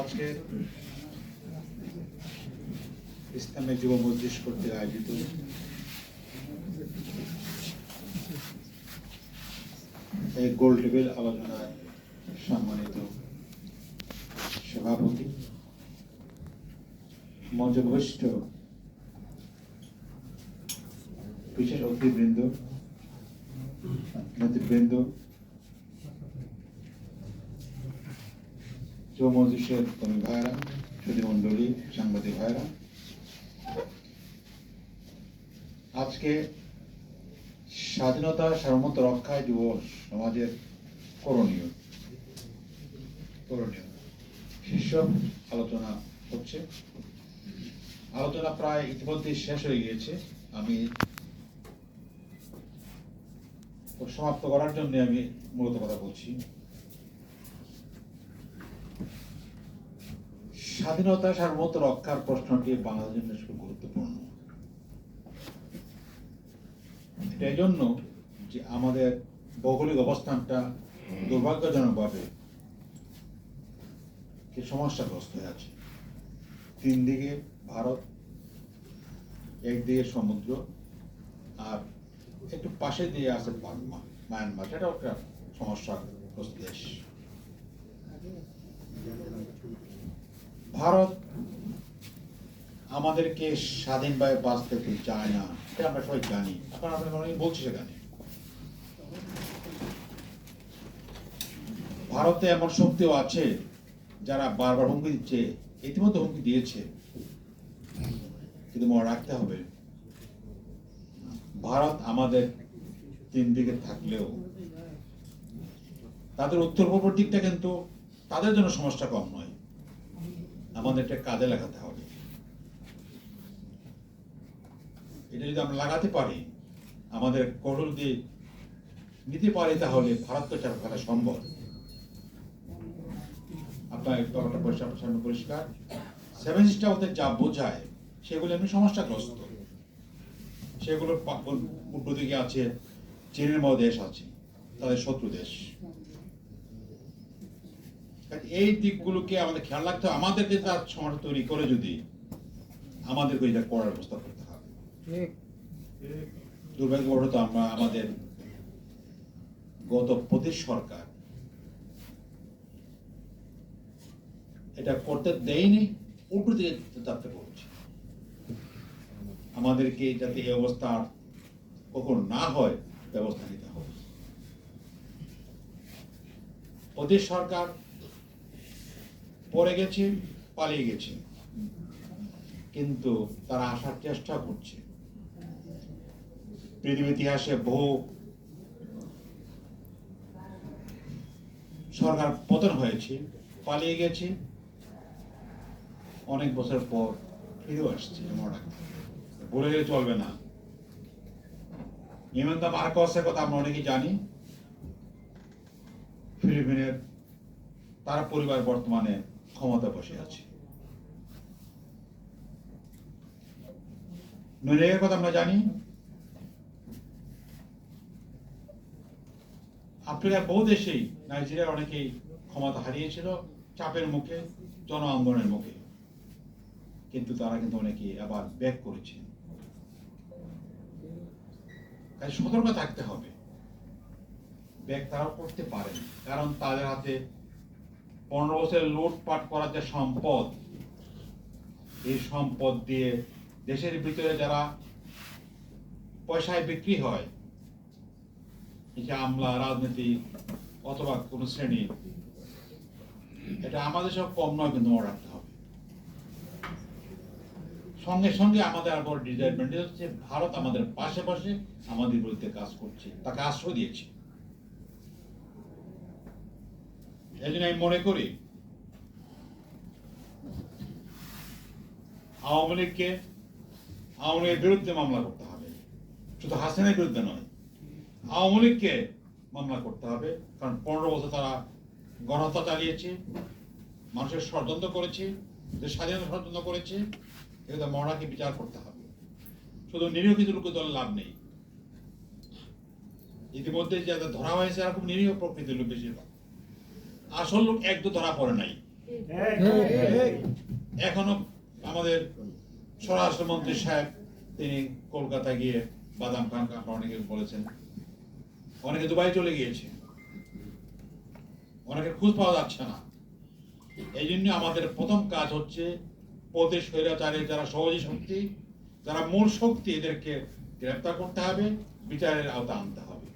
আজকে ইসলামী যুব মজলিস কর্তৃক আয়োজিত। এই গোল টেবিল আলোচনায় সম্মানিত সভাপতি মঞ্চভূষ্ট বিশেষ অতিথিবৃন্দ, নেতৃবৃন্দ যুব মজলিসের কর্মী ভাইরা সুধী মণ্ডলী সাংবাদিক ভাইরা আজকে স্বাধীনতা, সার্বভৌমত্ব রক্ষায় যুব সমাজের করণীয়। করণীয়। শীর্ষক আলোচনা হচ্ছে। আলোচনা প্রায় ইতিমধ্যে শেষ হয়ে গিয়েছে। আমি সমাপ্ত করার জন্য আমি মূলত কথা বলছি। স্বাধীনতা সার্বভৌমত্ব রক্ষার প্রশ্নটি বাংলাদেশের জন্য গুরুত্বপূর্ণ। এই জন্য যে আমাদের ভৌগোলিক অবস্থানটা দুর্ভাগ্যজনকভাবে কি সমস্যাগ্রস্ত হয়ে আছে। তিন দিকে ভারত একদিকে সমুদ্র, আর একটু পাশে দিয়ে আছে বার্মা মায়ানমার। সেটাও একটা সমস্যাগ্রস্ত দেশ। ভারত আমাদেরকে স্বাধীনভাবে বাঁচতে চায় না, এটা আমরা সবাই জানি। এখন আপনার অনেকে বলছি সেখানে। ভারতে এমন শক্তিও আছে যারা বারবার হুমকি দিচ্ছে, ইতিমধ্যে হুমকি দিয়েছে। কিন্তু মনে রাখতে হবে, ভারত আমাদের তিন দিকে থাকলেও তাদের উত্তর পূর্ব দিকটা কিন্তু তাদের জন্য সমস্যা কম নয়। আমাদের এটা কাজে লাগাতে হবে। এটা যদি আমরা লাগাতে পারি, আমাদের কৌশল দিয়ে নিতে পারি তাহলে চাপা ফেলা সম্ভব। আপনার ব্যাপারটা পরিষ্কার সামনে পরিষ্কার। সেভেন সিস্টার ওদের যা বোঝায়, সেগুলো এমনি সমস্যাগ্রস্ত। সেগুলো পা- উল্টো দিকে আছে, চীনের মতো দেশ আছে, তাদের শত্রু দেশ। এই দিকগুলোকে আমাদের খেয়াল রাখতে হবে। আমাদেরকে তার সমস্যা তৈরি করে যদি আমাদেরকে এটা করার ব্যবস্থা করতে হবে। দুর্ভাগ্যবশত আমরা আমাদের গত প্রতি সরকার এটা করতে দেয়নি উল্টো দিকে যাত্রা করছে। আমাদেরকে যাতে এই অবস্থা আর কখনো না হয় ব্যবস্থা নিতে হবে। প্রদেশ সরকার পড়ে গেছে, পালিয়ে গেছে। কিন্তু তারা আসার চেষ্টা করছে। পৃথিবী ইতিহাসে বহু সরকার পতন হয়েছে, পালিয়ে গেছে। অনেক বছর পর ফিরেও আসছে হবে। বলে গেলে চলবে না। ইমানদা মার্কসের কথা আমরা অনেকেই জানি। ফিলিপিনের তার পরিবার বর্তমানে ক্ষমতা বসে আছে। নৈরাগের কথা আমরা জানি। আফ্রিকার বহু দেশেই নাইজেরিয়ার অনেকেই ক্ষমতা হারিয়েছিল চাপের মুখে, জন আন্দোলনের মুখে। কিন্তু তারা কিন্তু অনেকে আবার ব্যাক করেছে। কাজে সতর্ক থাকতে হবে। ব্যাক তারা করতে পারেন, কারণ তাদের হাতে পনেরো বছরের লুটপাট করার যে সম্পদ, এই সম্পদ দিয়ে দেশের ভিতরে যারা পয়সায় বিক্রি হয়, এই আমলা, রাজনীতি অথবা কোন শ্রেণি, এটা আমাদের সব কম নয়, কিন্তু মনে রাখতে হবে। সঙ্গে সঙ্গে আমাদের আর বড় ডিসঅ্যাডভান্টেজ হচ্ছে ভারত আমাদের পাশে পাশে আমাদের বিরুদ্ধে কাজ করছে, তাকে আশ্রয় দিয়েছে। এই জন্য আমি মনে করি আওয়ামী লীগকে আওয়ামী লীগের বিরুদ্ধে মামলা করতে হবে। শুধু হাসিনের বিরুদ্ধে নয়, আওয়ামী লীগকে মামলা করতে হবে। কারণ পনেরো বছর তারা গণহত্যা চালিয়েছে, মানুষের ষড়যন্ত্র করেছে, দেশ স্বাধীনতা ষড়যন্ত্র করেছে এগুলো মরাকে বিচার করতে হবে। শুধু নিরীহ কিছু লোক দল লাভ নেই। ইতিমধ্যে যাদের ধরা হয়েছে, এরা খুব নিরীহ প্রকৃতির লোক বেশিরভাগ। আসল লোক এক তো ধরা পড়ে নাই। এখনও আমাদের স্বরাষ্ট্রমন্ত্রী সাহেব, তিনি কলকাতা গিয়ে বাদাম খান আপনারা অনেকে বলেছেন। অনেকে দুবাই চলে গিয়েছে। অনেকে খোঁজ পাওয়া যাচ্ছে না। এই জন্য আমাদের প্রথম কাজ হচ্ছে প্রতি স্বৈরাচারের যারা সহজী শক্তি, যারা মূল শক্তি, এদেরকে গ্রেপ্তার করতে হবে, বিচারের আওতা আনতে হবে।